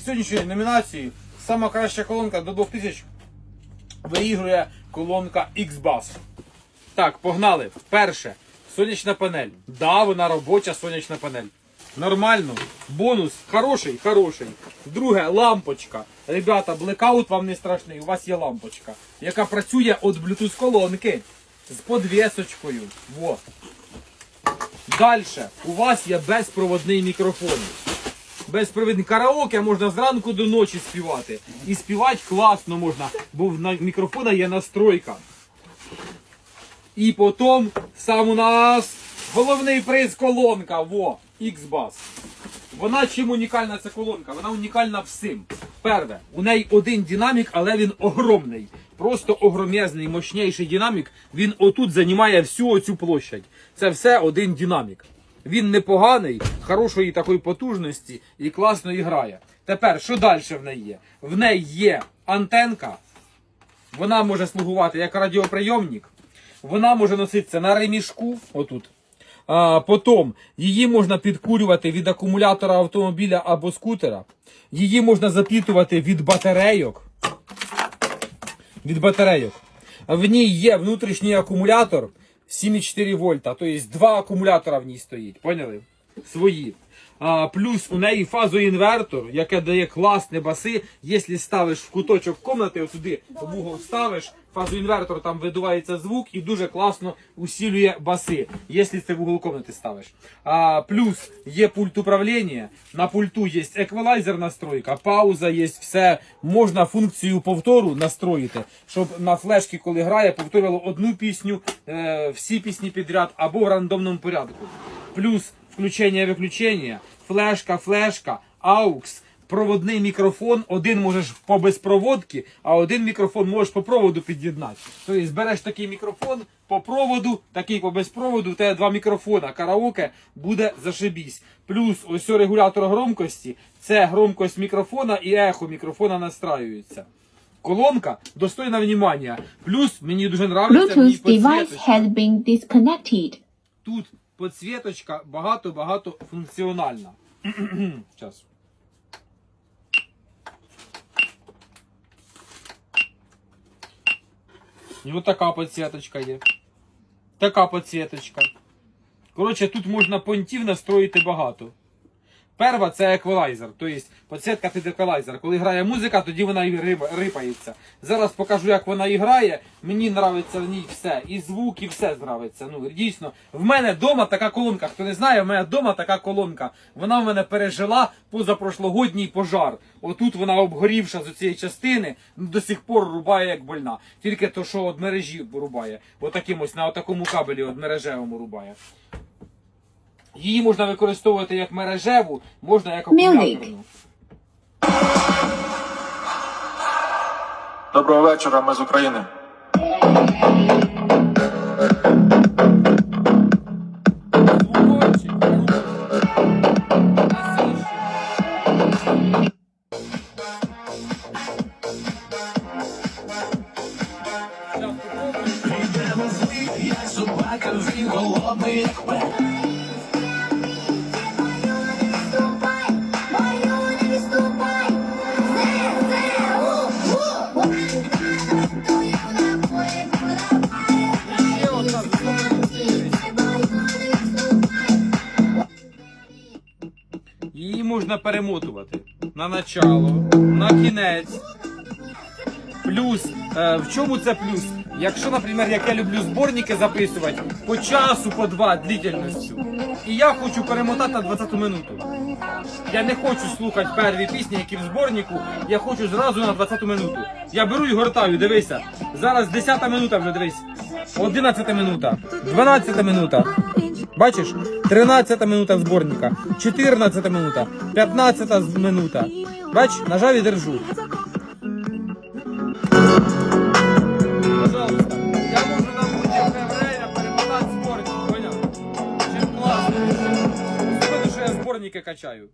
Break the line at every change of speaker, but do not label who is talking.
І сьогоднішньої номінації сама краща колонка до 2000 виігрує колонка X-Bass. Так, погнали. Перше. Сонячна панель. Да, вона робоча сонячна панель. Нормально. Бонус хороший, хороший. Друге, лампочка. Ребята, блекаут вам не страшний. У вас є лампочка, яка працює від Bluetooth колонки з подвісочкою. Во. Далі. У вас є безпроводний мікрофон. Безпровідний караоке можна зранку до ночі співати. І співати класно можна, бо в мікрофона є настройка. І потім сам у нас головний приз колонка. Во, X-Bass. Вона чим унікальна ця колонка? Вона унікальна всім. Перше, у неї один динамік, але він огромний. Просто огромезний, мощніший динамік. Він отут займає всю оцю площадь. Це все один динамік. Він непоганий, хорошої такої потужності і класно грає. Тепер, що далі в неї є? В неї є антенка, вона може слугувати як радіоприйомник, вона може носитися на ремішку, отут. А, потім її можна підкурювати від акумулятора автомобіля або скутера. Її можна запітувати від батарейок. Від батарейок. В ній є внутрішній акумулятор 7,4 вольта. то есть два акумулятора в ній стоїть. Поняли? Свої. А, плюс у неї фазоінвертор, яке дає класні баси. Якщо ставиш в куточок кімнати, отуди в угол ставиш, фазоінвертор там видувається звук і дуже класно усилює баси, якщо це в угол кімнати ставиш. А, плюс є пульт управління. На пульту є еквалайзер настройка, пауза є, все. Можна функцію повтору настроїти, щоб на флешці, коли грає, повторювало одну пісню, е, всі пісні підряд або в рандомному порядку. Плюс включення-виключення, флешка, флешка, аукс, проводний мікрофон. Один можеш по безпроводці, а один мікрофон можеш по проводу під'єднати. Тобто береш такий мікрофон по проводу, такий по безпроводу, у тебе два мікрофона, караоке буде зашибісь. Плюс ось регулятор громкості, це громкость мікрофона і ехо мікрофона настраюється. Колонка достойна внимання. Плюс мені дуже нравиться
Bluetooth device has been disconnected.
Тут підсвіточка багато-багато функціональна. Зараз. І от така подсвіточка є. Така подсвіточка. Коротше, тут можна понтів настроїти багато. Перва це еквалайзер, тобто підсвітка під еквалайзер. Коли грає музика, тоді вона і рипається. Зараз покажу, як вона і грає. Мені подобається в ній все. І звук, і все подобається. Ну, дійсно, в мене вдома така колонка. Хто не знає, в мене вдома така колонка. Вона в мене пережила позапрошлогодній пожар. Отут вона обгорівша з цієї частини, до сих пор рубає як больна. Тільки то, що від мережі рубає. Отаким ось на такому кабелі від мережевому рубає. Її можна використовувати як мережеву, можна як акумуляторну.
Доброго вечора, ми з України.
Звукочик, насищений. Щас попробуємо. Ще можна перемотувати на начало, на кінець. Плюс, е, в чому це плюс? Якщо, наприклад, як я люблю зборники записувати по часу, по два длительністю, і я хочу перемотати на 20 минуту. Я не хочу слухати перві пісні, які в зборнику, я хочу зразу на 20 минуту. Я беру і гортаю, дивися. Зараз 10 минута вже дивись. 11 минута, 12 минута. Бачиш? 13 минута зборника, 14 минута, 15 минута. Бач, нажав і держу. Пожалуйста, я можу на будь-яке время перемотати зборник, поняв? Чим класно. Особливо, що я зборники качаю.